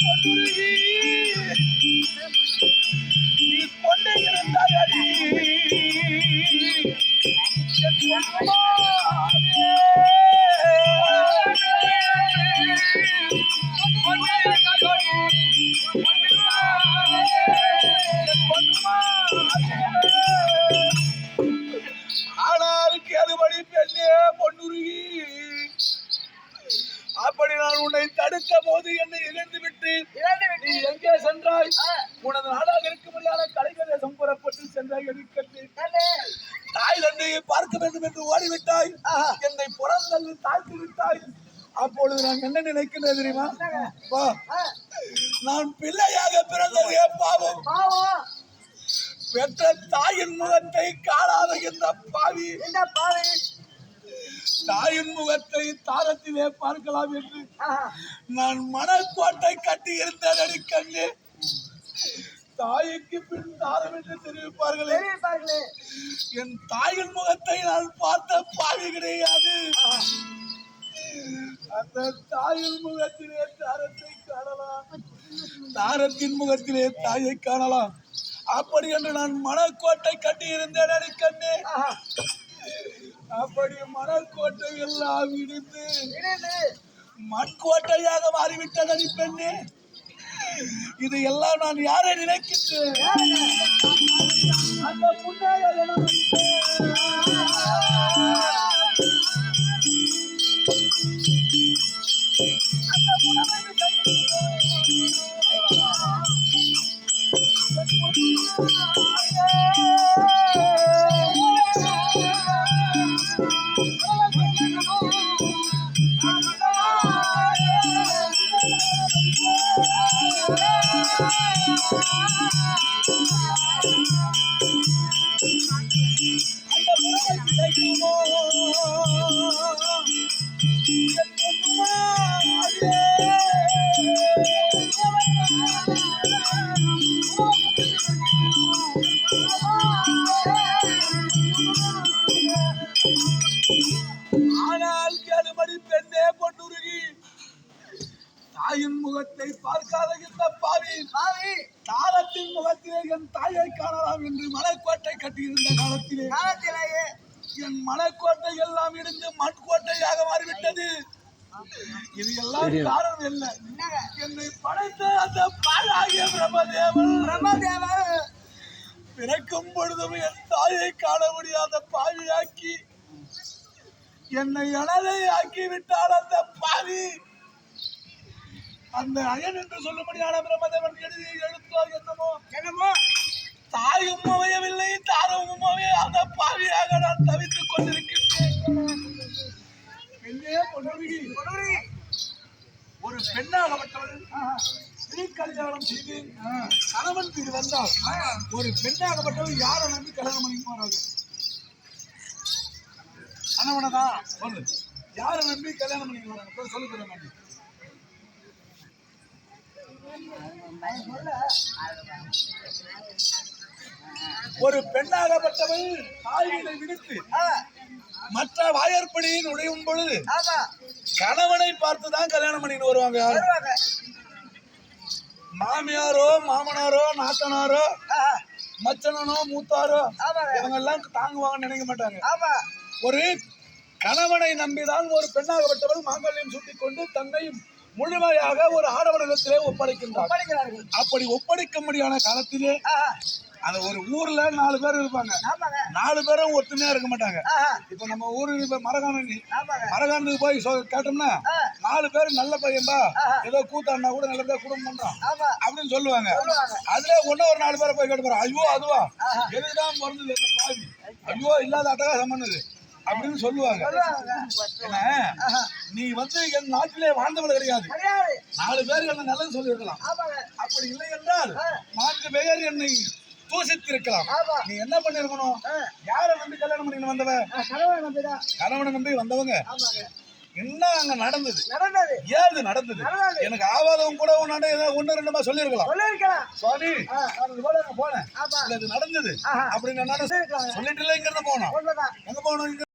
குருவி நீ கொண்டே இருந்தாய் அடி என் பொன்மாவே பொன்மாவே பொன்மாவே நான் உன்னை தடுத்த போது என்னை இழந்து விட்டு நீ எங்கே சென்றாய்? உனது நாடாக இருக்கும் முடியாத கலைப்பிரதேசம் புறப்பட்டு சென்றாய் எடுக்கட்டு. தாய் தந்தையை பார்க்க வேண்டும் என்று ஓடிவிட்டாய். என்னை புறந்தள்ளி தாழ்த்தி விட்டாய் அப்பொழுது நான் என்ன நினைக்கிறேன் தெரியுமா? நான் பிள்ளையாக பிறந்ததே பாவம். பெற்ற தாயின் முகத்தை காணாத இந்த பாவி. இந்த பாவை. தாயின் முகத்தை தாரத்திலே பார்க்கலாம் என்று. நான் மணக்கோட்டை கட்டி இருந்தேன் அடிக்கண்ணே தாய்க்கு பின் தாரம் என்று தெரிவிப்பார்களே. என் தாயின் முகத்தை நான் பார்த்த பாவி கிடையாது. அந்த தாயின் முகத்திலே தாரத்தை காணலாம். தாரத்தின் முகத்திலே தாயை காணலாம். அப்படி என்று நான் மணக்கோட்டை கட்டி இருந்தேன் ஆஹா. அப்படி மணக்கோட்டை எல்லாம் இடிந்து இணைந்து மண்கோட்டையாக மாறிவிட்டது அடிப்பெண்ணே இது எல்லாம் நான் யாரை நினைக்கின்றேன்? அந்த முன்னாள் Thank you. காணலாம் என்று மலைக்கோட்டை கட்டியிருந்த காலத்திலே. காலத்திலேயே. என் மலைக்கோட்டை எல்லாம் இடிந்து மண்கோட்டையாக மாறிவிட்டது. இது எல்லாம் காரணம் என்ன? என்னை படைத்த அந்த பாழாகிய பிரம்மதேவன். பிரம்மதேவா பிறக்கும் பொழுதும் என் தாயை காண முடியாத பாவியாக்கி என்னை அனதை ஆக்கி விட்டால் அந்த பாவி. அந்த அயன் என்று சொல்லும்படியான பிரம்மதேவன் எழுதி எழுத்தோ என்னமோ என்னமோ? தாயும் அமையவில்லை தாரமும் அமைய அந்த பாவியாக நான் தவித்துக் கொண்டிருக்கின்றேன். ஒரு பெண்ணாகப்பட்டவள் ஸ்ரீ கல்யாணம் செய்து கணவன் வீடு வந்தால் ஒரு பெண்ணாகப்பட்டவள் யாரை நம்பி கல்யாணம் பண்ணி போறாங்க கணவனை தான் சொல்லு. யாரை நம்பி கல்யாணம் பண்ணி போறாங்க சொல்லு தரேன் ஒரு பெண்ணாகப்பட்டவள் தாய்களை விடுத்து மற்ற வாயற்படியில் நுழையும் பொழுது கணவனை பார்த்து தான் கல்யாணம் பண்ணிட்டு வருவாங்க மாமியாரோ மாமனாரோ நாத்தனாரோ. மச்சனனோ மூத்தாரோ இவங்க எல்லாம் தாங்குவாங்கன்னு நினைக்க மாட்டாங்க. ஒரு கணவனை நம்பிதான் ஒரு பெண்ணாகப்பட்டவள் மாங்கல்யம் சூட்டிக் கொண்டு தன்னை முழுமையாக ஒரு ஆடவரிடத்திலே ஒப்படைக்கின்றார் அப்படி ஒப்படைக்கும்படியான காலத்திலே. அந்த ஒரு ஊர்ல நாலு பேர் இருப்பாங்க. நாலு பேரும் ஒத்துமையா இருக்க மாட்டாங்க. இப்ப நம்ம ஊரு இப்ப மரகாணி மரகாண்டுக்கு போய் கேட்டோம்னா. நாலு பேர் நல்ல பையன்பா. ஏதோ கூத்தாடினா கூட நல்லதா குடும்பம் பண்றான் அப்படின்னு சொல்லுவாங்க. அதுல ஒண்ணு ஒரு நாலு பேரை போய் கேட்டு ஐயோ அதுவா. எதுதான் பிறந்தது இந்த பாவி? ஐயோ இல்லாத அட்டகாசம் பண்ணுது அப்படின்னு சொல்லுவாங்க. நீ வந்து என் நாட்டிலே வாழ்ந்தவள் கிடையாது. நாலு பேர் என்ன நல்லது சொல்லியிருக்கலாம். அப்படி இல்லை என்றால். நான்கு பேர் என்னை தூசித்திருக்கலாம். ஆமா. நீ என்ன பண்ணிருக்கணும். யாரை நம்பி கல்யாணம் பண்ணிட்டு வந்தவ? ஆ, கணவன் நம்பி வந்தவங்க. ஆமாங்க. என்ன அங்க நடந்தது? நடந்தது. ஏது நடந்தது. எனக்கு ஆவாதம் கூட ஏதாவது ஒண்ணு ரெண்டுமா சொல்லிருக்கலாம் அங்க போனேன். இது நடந்தது. அப்படின்னு சொல்லிட்டு இல்லை இங்க இருந்து போனோம்? எங்க போனோம்